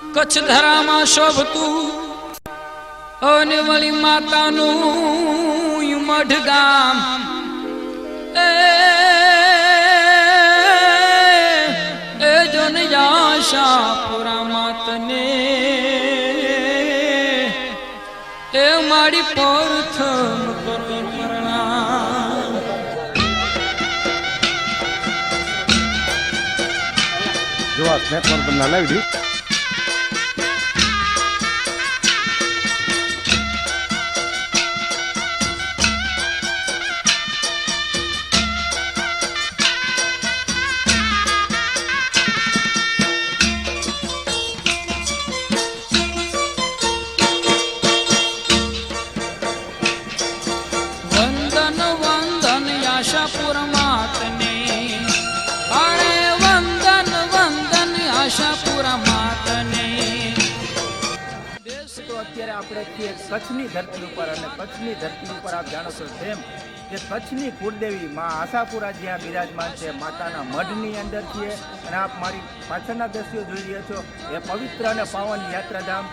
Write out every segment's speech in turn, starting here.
કચ્છ ધરામાં શોભતું અને વળી માતાનું મઢ ગામ એ જોન આશાપુરા માતને, એ મારી પરથમ કરો પ્રણામ. જો આ સ્નેપ પર તમને લાવી દઈશ આશાપુર માતને અરે વંદન વંદન માતને દેશ તો અત્યારે આપણે કહીએ કચ્છની ધરતી ઉપર અને કચ્છની ધરતી ઉપર આપ જાણો છો તેમ કે કચ્છની કુળદેવી માં આશાપુરા જ્યાં બિરાજમાન છે, માતાના મઢની અંદર છીએ અને આપ મારી પાછળના દ્રશ્યો જોઈ રહ્યા છો. એ પવિત્ર અને પાવન યાત્રાધામ,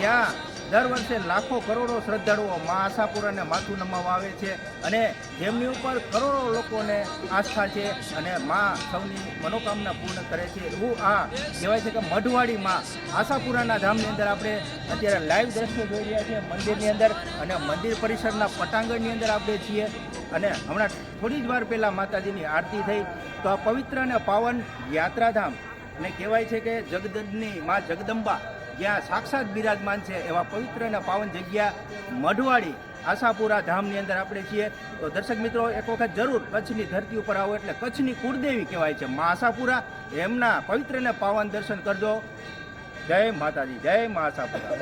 જ્યાં દર વર્ષે લાખો કરોડો શ્રદ્ધાળુઓ મા આશાપુરાને માથું નમાવા આવે છે અને જેમની ઉપર કરોડો લોકોને આસ્થા છે અને મા સૌની મનોકામના પૂર્ણ કરે છે. એવું આ કહેવાય છે કે મઢવાડી મા આશાપુરાના ધામની અંદર આપણે અત્યારે લાઈવ દ્રશ્યો જોઈ રહ્યા છીએ. મંદિરની અંદર અને મંદિર પરિસરના પટાંગણની અંદર આપણે છીએ અને હમણાં થોડી જ વાર પહેલાં માતાજીની આરતી થઈ. તો આ પવિત્ર અને પાવન યાત્રાધામ અને કહેવાય છે કે જગદની મા જગદંબા જ્યાં સાક્ષાત બિરાજમાન છે એવા પવિત્ર અને પાવન જગ્યા મઢવાડી, આશાપુરા ધામની અંદર આપણે છીએ. તો દર્શક મિત્રો, એક વખત જરૂર કચ્છની ધરતી ઉપર આવો એટલે કચ્છની કુળદેવી કહેવાય છે મા આશાપુરા. એમના પવિત્ર અને પાવન દર્શન કરજો. જય માતાજી, જય મા આશાપુરા.